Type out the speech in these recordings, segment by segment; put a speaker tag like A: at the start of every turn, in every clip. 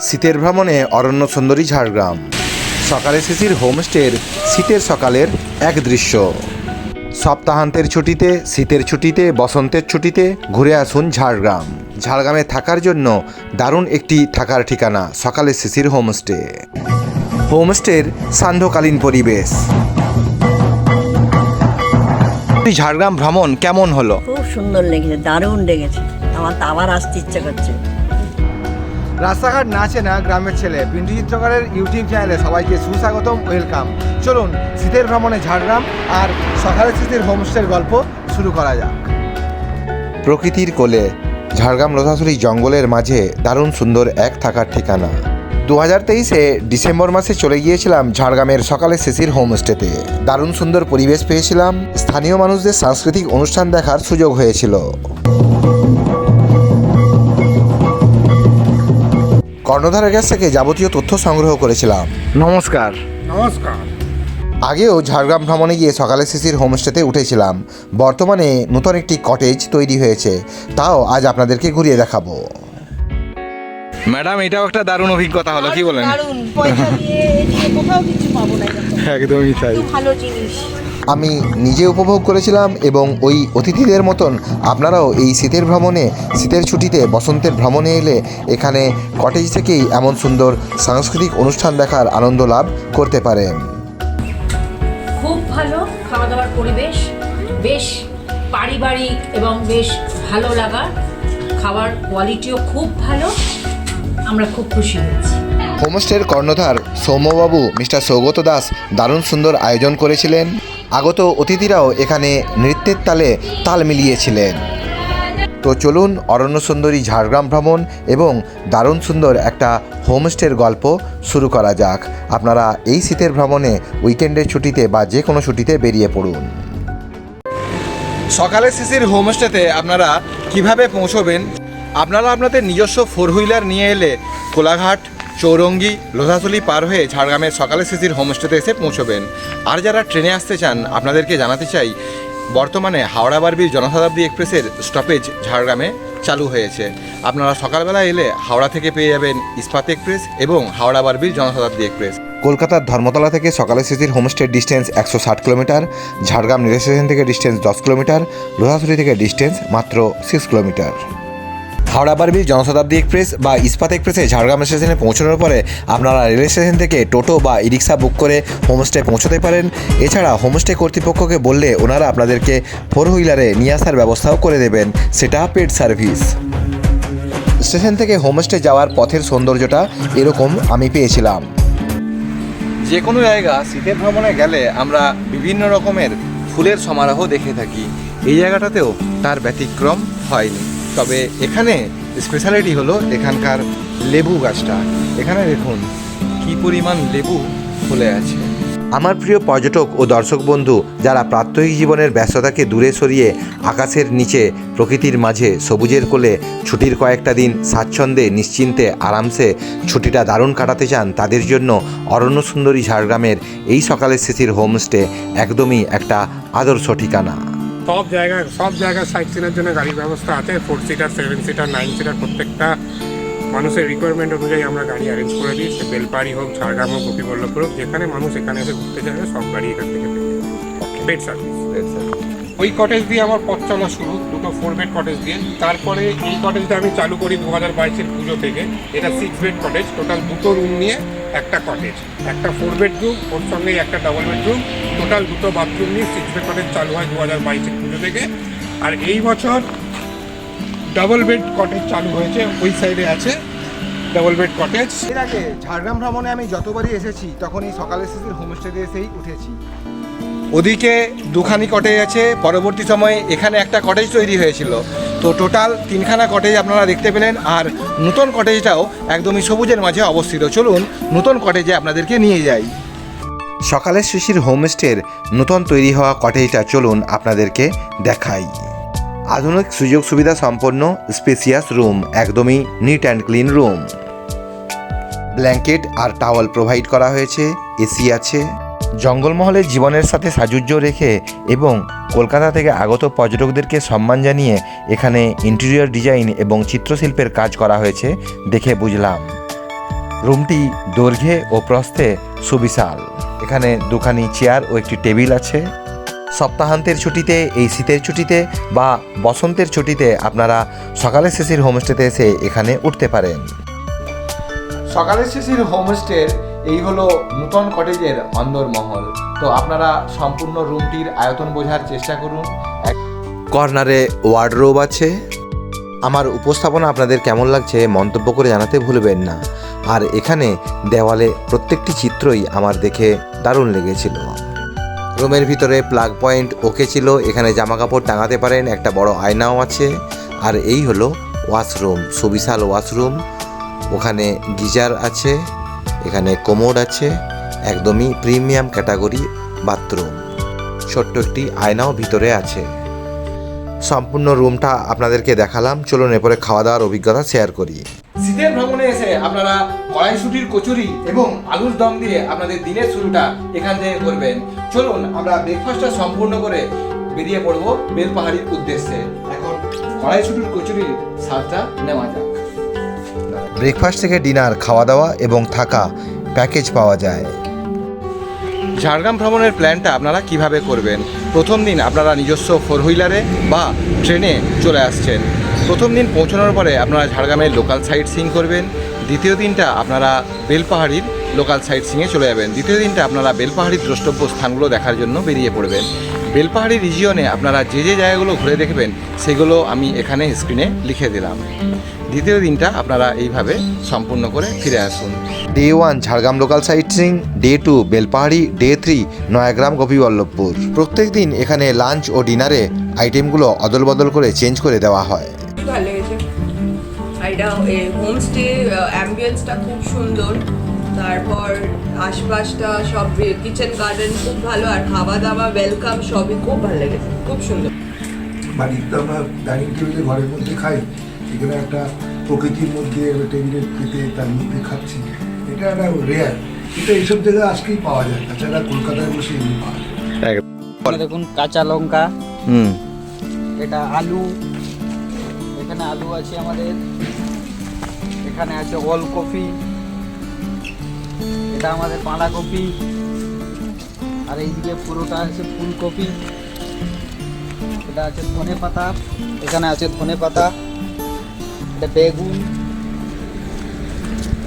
A: শীতের ভ্রমণে অরণ্য সুন্দরী ঝাড়গ্রাম। সকালে শিশির হোমস্টের শীতের সকালের এক দৃশ্য। সপ্তাহান্তের ছুটিতে, শীতের ছুটিতে, বসন্তের ছুটিতে ঘুরে আসুন ঝাড়গ্রাম। ঝাড়গ্রামে থাকার জন্য দারুণ একটি থাকার ঠিকানা সকালে শিশির হোমস্টে। হোমস্টের সান্ধ্যকালীন পরিবেশ। ঝাড়গ্রাম ভ্রমণ কেমন হলো?
B: খুব সুন্দর লেগেছে, দারুণ লেগেছে। আমার তো আবার আসতে ইচ্ছে করছে।
A: রাস্তাঘাট না গ্রামের ছেলে। পিন্টু চিত্রকারের ইউটিউব চ্যানেলে সবাইকে সুস্বাগতম ওয়েলকাম চলুন, শীতের ভ্রমণে ঝাড়গ্রাম আর সকালে শীতের হোমস্টের গল্প শুরু করা যাক। প্রকৃতির কোলে, ঝাড়গ্রাম লোধাসুরি জঙ্গলের মাঝে দারুণ সুন্দর এক থাকার ঠিকানা। দু হাজার তেইশে ডিসেম্বর মাসে চলে গিয়েছিলাম ঝাড়গ্রামের সকালে শিশির হোমস্টেতে। দারুণ সুন্দর পরিবেশ পেয়েছিলাম, স্থানীয় মানুষদের সাংস্কৃতিক অনুষ্ঠান দেখার সুযোগ হয়েছিল। কর্ণধারের কাছ থেকে যাবতীয় তথ্য সংগ্রহ করেছিলাম। নমস্কার।
C: নমস্কার।
A: আগেও ঝাড়গ্রাম ভ্রমণে গিয়ে সকালে শিশির হোমস্টেতে উঠেছিলাম। বর্তমানে নতুন একটি কটেজ তৈরি হয়েছে। তাও আজ আপনাদেরকে ঘুরিয়ে দেখাবো।
C: ম্যাডাম এটাও একটা দারুণ অভিজ্ঞতা হলো কি বলেন?
B: দারুণ পয়সা দিয়ে এদিকে কোথাও কিছু পাবো না
C: একদমই তাই।
B: ভালো জিনিস।
A: আমি নিজে উপভোগ করেছিলাম এবং ওই অতিথিদের মতন আপনারাও এই শীতের ভ্রমণে শীতের ছুটিতে বসন্তের ভ্রমণে এলে এখানে কটেজ থেকেই এমন সুন্দর সাংস্কৃতিক অনুষ্ঠান দেখার আনন্দ লাভ করতে পারেন।
D: খুব ভালো খাওয়া দাওয়ার পরিবেশ বেশ পারিবারিক এবং বেশ ভালো লাগা। খাবার কোয়ালিটিও খুব ভালো। আমরা খুব খুশি হয়েছি।
A: হোমস্টের কর্ণধার সৌম্যবাবু মিস্টার সৌগত দাস দারুণ সুন্দর আয়োজন করেছিলেন। আগত অতিথিরাও এখানে নৃত্যের তালে তাল মিলিয়েছিলেন। তো চলুন অরণ্য সুন্দরী ঝাড়গ্রাম ভ্রমণ এবং দারুণ সুন্দর একটা হোমস্টের গল্প শুরু করা যাক। আপনারা এই শীতের ভ্রমণে উইকেন্ডের ছুটিতে বা যে কোনো ছুটিতে বেরিয়ে পড়ুন।
C: সকালে শিশির হোমস্টেতে আপনারা কীভাবে পৌঁছবেন? আপনারা আপনাদের নিজস্ব ফোর হুইলার নিয়ে এলে কোলাঘাট চৌরঙ্গি লোধাতলি পার হয়ে ঝাড়গ্রামের সকালে সিসির হোমস্টেতে এসে পৌঁছবেন। আর যারা ট্রেনে আসতে চান, আপনাদেরকে জানাতে চাই, বর্তমানে হাওড়া বারবির জনশতাব্দী এক্সপ্রেসের স্টপেজ ঝাড়গ্রামে চালু হয়েছে। আপনারা সকালবেলা এলে হাওড়া থেকে পেয়ে যাবেন ইস্পাত এক্সপ্রেস এবং হাওড়া বারবির জনশতাব্দী এক্সপ্রেস।
A: কলকাতার ধর্মতলা থেকে সকালে সিটির হোমস্টের ডিস্টেন্স একশো ষাট কিলোমিটার, ঝাড়গ্রাম রেল স্টেশন থেকে ডিস্টেন্স দশ কিলোমিটার লোহাসুরি থেকে ডিস্টেন্স মাত্র সিক্স কিলোমিটার। হাওড়া বারবির জনশতাব্দী এক্সপ্রেস বা ইস্পাত এক্সপ্রেসে ঝাড়গ্রাম স্টেশনে পৌঁছানোর পরে আপনারা রেল স্টেশন থেকে টোটো বা ই রিক্সা বুক করে হোমস্টে পৌঁছতে পারেন। এছাড়া হোমস্টে কর্তৃপক্ষকে বললে ওনারা আপনাদেরকে ফোর হুইলারে নিয়ে আসার ব্যবস্থাও করে দেবেন। সেটা পেড সার্ভিস। স্টেশন থেকে হোমস্টে যাওয়ার পথের সৌন্দর্যটা এরকম আমি পেয়েছিলাম।
C: যে কোনো জায়গা শীতের ভ্রমণে গেলে আমরা বিভিন্ন রকমের ফুলের সমারোহ দেখে থাকি। এই জায়গাটাতেও তার ব্যতিক্রম হয়নি। তবে এখানে স্পেশালিটি হলো এখানকার লেবু গাছটা। এখানে দেখুন, কি পরিমাণ লেবু ফুলে আছে।
A: আমার প্রিয় পর্যটক ও দর্শক বন্ধু, যারা প্রাত্যহিক জীবনের ব্যস্ততাকে দূরে সরিয়ে আকাশের নিচে প্রকৃতির মাঝে সবুজের কোলে ছুটির কয়েকটা দিন স্বাচ্ছন্দ্যে, নিশ্চিন্তে, আরামসে ছুটিটা দারুণ কাটাতে চান, তাদের জন্য অরণ্য সুন্দরী ঝাড়গ্রামের এই সকালের স্থিতির হোমস্টে একদমই একটা আদর্শ ঠিকানা।
E: সব জায়গায় সব জায়গায় সাইট সিনের জন্য গাড়ির ব্যবস্থা আছে। Four seater seven seater nine seater প্রত্যেকটা মানুষের রিকোয়ারমেন্ট অনুযায়ী আমরা গাড়ি অ্যারেঞ্জ করে দিই। সে বেলপাড়ি হোক ঝাড়গ্রাম হোক গোপীবল্লভপুর হোক যেখানে মানুষ এখানে এসে ঘুরতে যাবে সব গাড়ি এখান থেকে পেয়ে যাবে। বেড সার্ভিস ওই কটেজ দিয়ে আমার পথ চলা শুরু দুটো ফোর বেড কটেজ দিয়ে। তারপরে এই কটেজটা আমি চালু করি দু হাজার বাইশের পুজো থেকে। এটা সিক্স বেড কটেজ টোটাল দুটো রুম নিয়ে একটা কটেজ একটা ফোর বেড বেডরুম ওর সঙ্গে একটা ডাবল বেডরুম টোটাল দুটো বাথরুম নিয়ে সিক্স কটেজ চালু হয় দু হাজার বাইশের পুজো থেকে। আর এই বছর ডাবল বেড কটেজ চালু হয়েছে ওই সাইডে আছে ডাবল বেড কটেজ
C: এর আগে ঝাড়গ্রাম ভ্রমণে আমি যতবারই এসেছি তখনই সকালে শিশির হোমস্টেতে এসেই উঠেছি। ওদিকে দুখানি কটেজ আছে পরবর্তী সময়ে এখানে একটা কটেজ তৈরি হয়েছিল। তো টোটাল তিনখানা কটেজ আপনারা দেখতে পেলেন আর নতুন কটেজটাও একদমই সবুজের মাঝে অবস্থিত। চলুন নতুন কটেজে আপনাদেরকে নিয়ে যাই।
A: সকালের শিশির হোমস্টের নতুন তৈরি হওয়া কটেজটা চলুন আপনাদেরকে দেখাই। আধুনিক সুযোগ সুবিধা সম্পন্ন স্পেসিয়াস রুম একদমই neat and clean room blanket R towel provide করা হয়েছে এসি আছে। জঙ্গলমহলে জীবনের সাথে সাজুজ্য রেখে এবং কলকাতা থেকে আগত পর্যটকদেরকে সম্মান জানিয়ে এখানে ইন্টেরিয়র ডিজাইন এবং চিত্রশিল্পের কাজ করা হয়েছে দেখে বুঝলাম। রুমটি দৈর্ঘ্যে ও প্রস্থে সুবিশাল। এখানে দুখানি চেয়ার ও একটি টেবিল আছে। সপ্তাহান্তের ছুটিতে এই শীতের ছুটিতে বা বসন্তের ছুটিতে আপনারা সকালে শেষের হোমস্টেতে এসে এখানে উঠতে পারেন।
C: সকালের শেষের হোমস্টের এই হলো নূতন কটেজের অন্দরমহল। তো আপনারা সম্পূর্ণ রুমটির আয়তন বোঝার চেষ্টা করুন। এক
A: কর্নারে ওয়ার্ডরোব আছে। আমার উপস্থাপনা আপনাদের কেমন লাগছে মন্তব্য করে জানাতে ভুলবেন না। আর এখানে দেওয়ালে প্রত্যেকটি চিত্রই আমার দেখে দারুণ লেগেছিল। রুমের ভিতরে প্লাগ পয়েন্ট ওকে ছিল, এখানে জামা কাপড় টাঙাতে পারেন, একটা বড় আয়নাও আছে। আর এই হলো ওয়াশরুম, সুবিশাল ওয়াশরুম। ওখানে গিজার আছে, এখানে কোমোড আছে, একদমই প্রিমিয়াম ক্যাটাগরি বাথরুম। ছোট্ট একটি আয়নাও ভিতরে আছে। সম্পূর্ণ রুমটা আপনাদেরকে দেখালাম। চলুন এরপরে খাওয়া দাওয়ার অভিজ্ঞতা শেয়ার করি।
C: শীতের ভ্রমণে এসে আপনারা কড়াইশুটির কচুরি এবং আলুর দম দিয়ে আপনাদের দিনের শুরুটা এখান থেকে করবেন। চলুন আমরা ব্রেকফাস্টটা সম্পূর্ণ করে বেরিয়ে পড়ব বেলপাহাড়ির উদ্দেশ্যে। এখন কড়াইশুটির কচুরির স্বাদটা নেওয়া যাক।
A: ব্রেকফাস্ট থেকে ডিনার খাওয়া দাওয়া এবং থাকা প্যাকেজ পাওয়া যায়।
C: ঝাড়গ্রাম ভ্রমণের প্ল্যানটা আপনারা কীভাবে করবেন? প্রথম দিন আপনারা নিজস্ব ফোর হুইলারে বা ট্রেনে চলে আসছেন। প্রথম দিন পৌঁছানোর পরে আপনারা ঝাড়গ্রামের লোকাল সাইট সিং করবেন। দ্বিতীয় দিনটা আপনারা বেলপাহাড়ির লোকাল সাইট সিংয়ে চলে যাবেন। দ্বিতীয় দিনটা আপনারা বেলপাহাড়ির দ্রষ্টব্য স্থানগুলো দেখার জন্য বেরিয়ে পড়বেন। বেলপাহাড়ি রিজিয়নে আপনারা যে যে জায়গাগুলো ঘুরে দেখবেন, সেগুলো আমি এখানে স্ক্রিনে লিখে দিলাম। দ্বিতীয় দিনটা আপনারা এইভাবে সম্পূর্ণ করে ফিরে আসুন।
A: Day one Jhargram local sightseeing day two Belpahari day three Nayagram, Gopiballavpur. প্রত্যেক দিন এখানে লাঞ্চ ও ডিনারে আইটেমগুলো অদল বদল করে চেঞ্জ করে দেওয়া হয়।
F: ভালো লেগেছে। আর এটা হোমস্টে অ্যাম্বিয়েন্সটা খুব সুন্দর। তারপর আশপাশটা সব কিচেন গার্ডেন খুব ভালো আর খাওয়া দাওয়া ওয়েলকাম সবই খুব ভালো লেগেছে খুব সুন্দর।
G: বাড়িতে তো আমরা ডাইনিং টেবিলে ঘরের মধ্যে খাই এখানে একটা প্রকৃতির মধ্যে একটা টেবিলে পেতে তার মধ্যে খাচ্ছি এটা একটা রেয়ার এটা এইসব জায়গায় আজকেই পাওয়া যায় তাছাড়া কলকাতায় বসে এগুলো পাওয়া যায়।
H: দেখুন কাঁচা লঙ্কা
C: হুম।
H: এটা আলু এখানে আলু আছে আমাদের। এখানে আছে ওলকপি এটা আমাদের বাঁধাকপি আর এইদিকে পুরোটা আছে ফুলকপি এটা আছে ধনে পাতা। এখানে আছে ধনে পাতা। এটা বেগুন।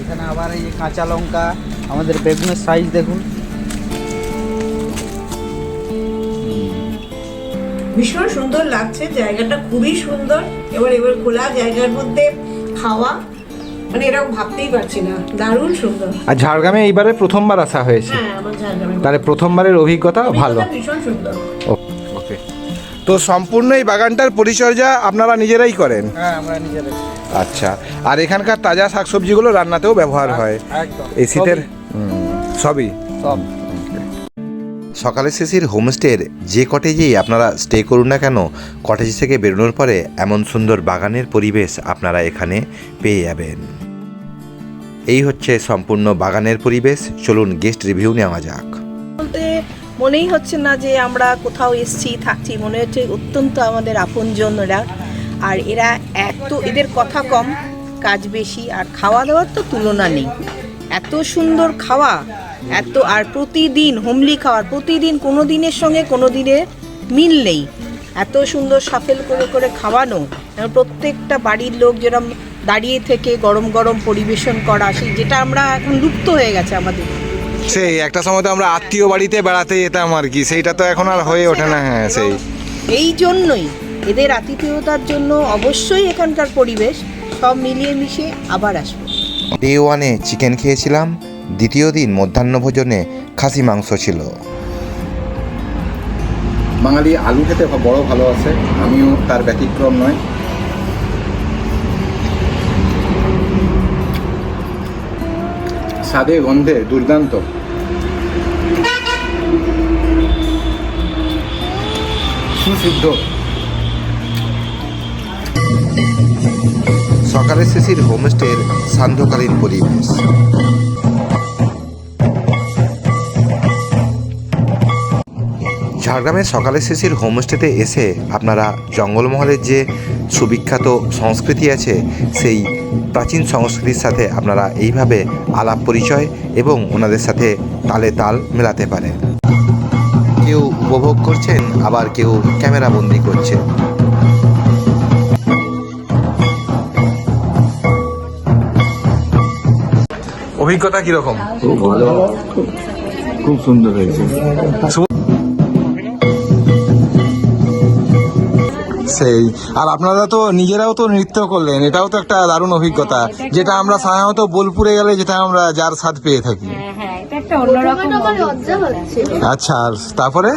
H: এখানে আবার এই কাঁচা লঙ্কা। আমাদের বেগুনের সাইজ দেখুন।
I: ভীষণ সুন্দর লাগছে জায়গাটা খুবই সুন্দর। এবার এবার খোলা জায়গার মধ্যে খাওয়া মানে এরকম ভাবতেই পারছি না। দারুণ সুন্দর।
C: আর ঝাড়গ্রামে এইবারে প্রথমবার আসা হয়েছে।
I: হ্যাঁ আমার ঝাড়গ্রামে।
C: তাহলে প্রথমবারের অভিজ্ঞতা ভালো।
I: ভীষণ সুন্দর।
C: ওকে তো সম্পূর্ণ এই বাগানটার পরিচর্যা আপনারা নিজেরাই করেন?
H: হ্যাঁ আমরা
C: আচ্ছা আর এখানকার তাজা শাকসবজিগুলো রান্নাতেও ব্যবহার হয়। এই শীতের সবই?
H: সব।
A: সকালে শেষের হোমস্টের যে কটেজেই আপনারা স্টে করুন না কেন, কটেজ থেকে বেরোনোর পরে এমন সুন্দর বাগানের পরিবেশ আপনারা এখানে পেয়ে যাবেন। এই হচ্ছে সম্পূর্ণ বাগানের পরিবেশ। চলুন গেস্ট রিভিউ নেওয়া যাক।
J: বলতে মনেই হচ্ছে না যে আমরা কোথাও এসছি, থাকছি। মনে হচ্ছে অত্যন্ত আমাদের আপনজনরা। আর এরা এত, এদের কথা কম, কাজ বেশি, আর খাওয়া দাওয়ার তো তুলনা নেই। এত সুন্দর খাওয়া। এত আর প্রতিদিন হোমলি খাওয়ার প্রতিদিন কোনো দিনের সঙ্গে কোনো দিনের মিল নেই। এত সুন্দর সাফেল করে করে খাওয়ানো এবং প্রত্যেকটা বাড়ির লোক যেরকম দাঁড়িয়ে থেকে গরম গরম পরিবেশন করা সেই যেটা আমরা এখন লুপ্ত হয়ে গেছে আমাদের।
C: সেই একটা সময় তো আমরা আত্মীয় বাড়িতে বেড়াতে যেতাম আর কি সেইটা তো এখন আর হয়ে ওঠে না হ্যাঁ সেই।
J: এই জন্যই এদের আতিথেয়তার জন্য অবশ্যই এখানকার পরিবেশ সব মিলিয়ে মিশিয়ে আবার আসব।
A: ডে ওয়ানে চিকেন খেয়েছিলাম দ্বিতীয় দিন মধ্যাহ্নভোজনে খাসি মাংস ছিল।
C: বাঙালি আলু খেতে বড় ভালোবাসে আমিও তার ব্যতিক্রম নয়। স্বাদে গন্ধে দুর্দান্ত। সুসিদ্ধ।
A: সকালে শেষের হোমস্টের সান্ধ্যকালীন পরিবেশ। ঝাড়গ্রামের সকালে শিশির হোমস্টেতে এসে আপনারা জঙ্গলমহলের যে সুবিখ্যাত সংস্কৃতি আছে, সেই প্রাচীন সংস্কৃতির সাথে আপনারা এইভাবে আলাপ পরিচয় এবং ওনাদের সাথে তালে তাল মেলাতে পারেন। কেউ উপভোগ করছেন, আবার কেউ ক্যামেরাবন্দি করছেন।
C: অভিজ্ঞতা কীরকম?
K: খুব ভালো। খুব সুন্দর হয়েছে।
C: সেই। আর আপনারা তো নিজেরাও তো নৃত্য করলেন এটাও তো একটা দারুণ অভিজ্ঞতা যেটা আমরা সাধারণত বোলপুরে গেলে যেটা আমরা যার স্বাদ পেয়ে থাকি।
L: লজ্জা হচ্ছে।
C: আচ্ছা আর তারপরে?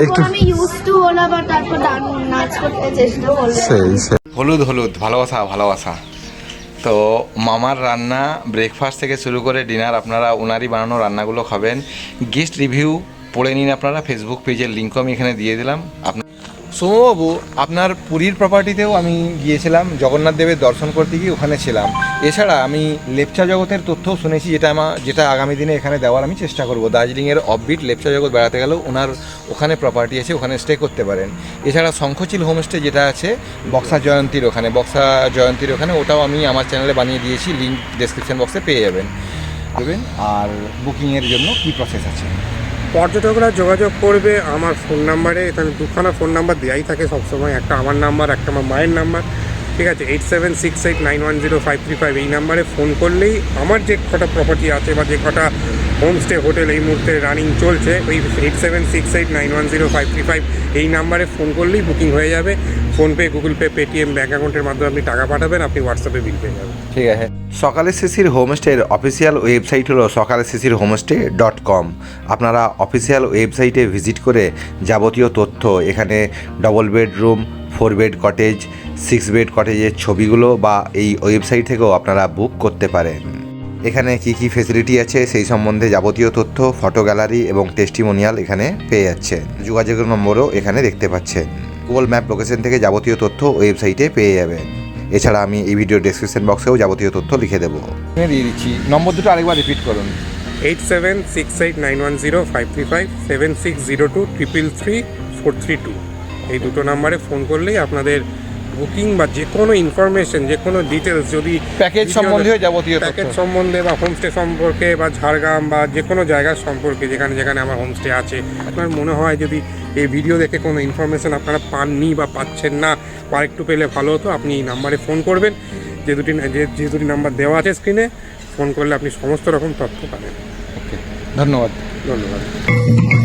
C: একটু-
L: আমি ইউজ টু হলাম আর তারপর গান নাচ করতে চেষ্টা করলাম।
C: সেই সেই। হলুদ হলুদ ভালোবাসা ভালোবাসা। তো মামার রান্না ব্রেকফাস্ট থেকে শুরু করে ডিনার আপনারা ওনারই বানানো রান্নাগুলো খাবেন। গেস্ট রিভিউ পড়ে নিন আপনারা ফেসবুক পেজের লিঙ্কও আমি এখানে দিয়ে দিলাম। আপনার সৌমবাবু, আপনার পুরীর প্রপার্টিতেও আমি গিয়েছিলাম, জগন্নাথ দেবের দর্শন করতে গিয়ে ওখানে ছিলাম। এছাড়া আমি লেপচা জগতের তথ্যও শুনেছি, যেটা আমার যেটা আগামী দিনে এখানে দেওয়ার আমি চেষ্টা করব। দার্জিলিংয়ের অফবিট লেপচা জগৎ বেড়াতে গেলেও ওনার ওখানে প্রপার্টি আছে, ওখানে স্টে করতে পারেন। এছাড়া শঙ্খচিল হোমস্টে যেটা আছে, বক্সা জয়ন্তীর ওখানে, বক্সা জয়ন্তীর ওখানে, ওটাও আমি আমার চ্যানেলে বানিয়ে দিয়েছি লিঙ্ক ডেসক্রিপশন বক্সে পেয়ে যাবেন। আর বুকিংয়ের জন্য কী প্রসেস আছে?
E: পর্যটকরা যোগাযোগ করবে, আমার ফোন নাম্বারে এখানে দুখানা ফোন নাম্বার দেওয়াই থাকে সবসময়। একটা আমার নাম্বার একটা আমার মায়ের নাম্বার ঠিক আছে eight seven six eight nine one zero five three five এই নাম্বারে ফোন করলেই আমার যে কটা প্রপার্টি আছে বা যে কটা হোমস্টে হোটেল এই মুহূর্তে রানিং চলছে, ওই eight seven six eight nine one zero five three five এই নাম্বারে ফোন করলেই বুকিং হয়ে যাবে। PhonePe Google Pay Paytm bank অ্যাকাউন্টের মাধ্যমে আপনি টাকা পাঠাবেন, আপনি হোয়াটসঅ্যাপে বিল পেয়ে যাবেন
C: ঠিক আছে।
A: সকালে শিশির হোমস্টের অফিসিয়াল ওয়েবসাইট হলো সকালে শিশির হোমস্টে ডট কম। আপনারা অফিসিয়াল ওয়েবসাইটে ভিজিট করে যাবতীয় তথ্য, এখানে double bedroom four bed cottage six bed কটেজের ছবিগুলো বা এই ওয়েবসাইট থেকেও আপনারা বুক করতে পারেন। এখানে কি কি ফেসিলিটি আছে সেই সম্বন্ধে যাবতীয় তথ্য ফটো গ্যালারি এবং টেস্টিমোনিয়াল এখানে পেয়ে যাচ্ছেন। যোগাযোগের নম্বরও এখানে দেখতে পাচ্ছেন। গুগল ম্যাপ লোকেশন থেকে যাবতীয় তথ্য ওয়েবসাইটে পেয়ে যাবেন। এছাড়া আমি এই ভিডিও ডেসক্রিপশন বক্সেও যাবতীয় তথ্য লিখে দেবো।
C: আমি দিয়ে দিচ্ছি। নম্বর দুটো আরেকবার রিপিট করুন।
E: Eight seven six eight nine one zero five three five seven six zero two triple three four three two. এই দুটো নাম্বারে ফোন করলেই আপনাদের বুকিং বা যে কোনো ইনফরমেশন যে কোনো ডিটেলস যদি
C: প্যাকেজ সম্বন্ধে যাবতীয়
E: প্যাকেজ সম্বন্ধে বা হোমস্টে সম্পর্কে বা ঝাড়গ্রাম বা যে কোনো জায়গার সম্পর্কে যেখানে যেখানে আমার হোমস্টে আছে আপনার মনে হয় যদি এই ভিডিও দেখে কোনো ইনফরমেশান আপনারা পাননি বা পাচ্ছেন না বা একটু পেলে ভালো হতো আপনি এই নাম্বারে ফোন করবেন। যে দুটি যে যে দুটি নাম্বার দেওয়া আছে স্ক্রিনে ফোন করলে আপনি সমস্ত রকম তথ্য পাবেন।
C: ধন্যবাদ।
E: ধন্যবাদ।